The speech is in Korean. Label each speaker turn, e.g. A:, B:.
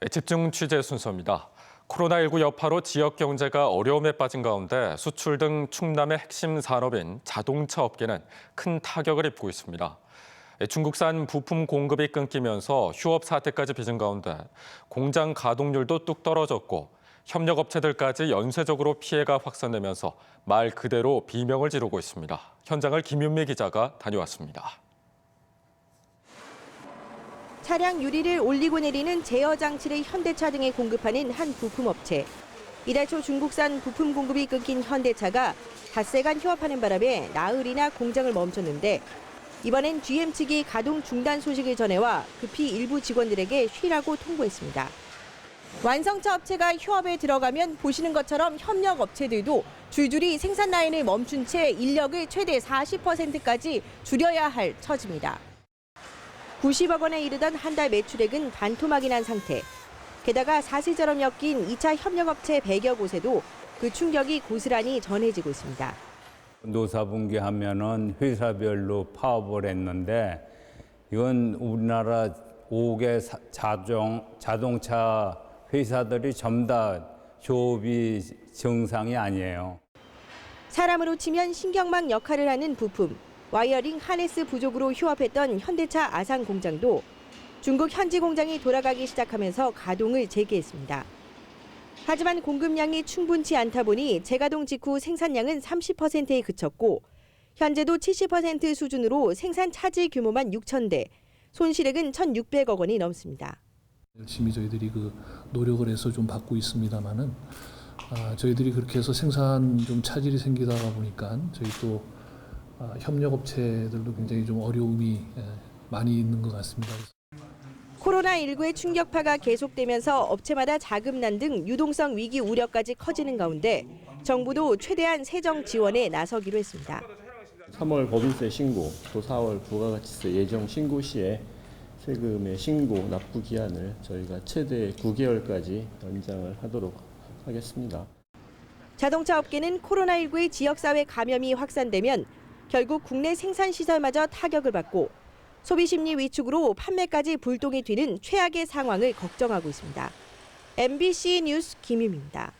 A: 네, 집중 취재 순서입니다. 코로나19 여파로 지역 경제가 어려움에 빠진 가운데 수출 등 충남의 핵심 산업인 자동차 업계는 큰 타격을 입고 있습니다. 네, 중국산 부품 공급이 끊기면서 휴업 사태까지 빚은 가운데 공장 가동률도 뚝 떨어졌고 협력업체들까지 연쇄적으로 피해가 확산되면서 말 그대로 비명을 지르고 있습니다. 현장을 김윤미 기자가 다녀왔습니다.
B: 차량 유리를 올리고 내리는 제어 장치를 현대차 등에 공급하는 한 부품업체. 이달 초 중국산 부품 공급이 끊긴 현대차가 닷새간 휴업하는 바람에 나흘이나 공장을 멈췄는데 이번엔 GM 측이 가동 중단 소식을 전해와 급히 일부 직원들에게 쉬라고 통보했습니다. 완성차 업체가 휴업에 들어가면 보시는 것처럼 협력 업체들도 줄줄이 생산 라인을 멈춘 채 인력을 최대 40%까지 줄여야 할 처지입니다. 90억 원에 이르던 한 달 매출액은 반토막이 난 상태. 게다가 사슬처럼 엮인 2차 협력업체 100여 곳에도 그 충격이 고스란히 전해지고 있습니다.
C: 노사분기 하면은 회사별로 파업을 했는데 이건 우리나라 5개 사- 자동, 자동차 회사들이 전부 다 조업이 정상이 아니에요.
B: 사람으로 치면 신경망 역할을 하는 부품, 와이어링 하네스 부족으로 휴업했던 현대차 아산 공장도 중국 현지 공장이 돌아가기 시작하면서 가동을 재개했습니다. 하지만 공급량이 충분치 않다 보니 재가동 직후 생산량은 30%에 그쳤고 현재도 70% 수준으로 생산 차질 규모만 6천 대, 손실액은 1,600억 원이 넘습니다.
D: 열심히 저희들이 그 노력을 해서 좀 받고 있습니다만은 아, 저희들이 그렇게 해서 생산 좀 차질이 생기다 보니까 저희 또 아, 협력업체들도 굉장히 좀 어려움이 예, 많이 있는 것 같습니다.
B: 코로나19의 충격파가 계속되면서 업체마다 자금난 등 유동성 위기 우려까지 커지는 가운데 정부도 최대한 세정 지원에 나서기로 했습니다.
E: 3월 법인세 신고, 또 4월 부가가치세 예정 신고 시에 세금의 신고 납부 기한을 저희가 최대 9개월까지 연장을 하도록 하겠습니다.
B: 자동차 업계는 코로나19의 지역사회 감염이 확산되면 결국 국내 생산 시설마저 타격을 받고 소비 심리 위축으로 판매까지 불똥이 튀는 최악의 상황을 걱정하고 있습니다. MBC 뉴스 김유미입니다.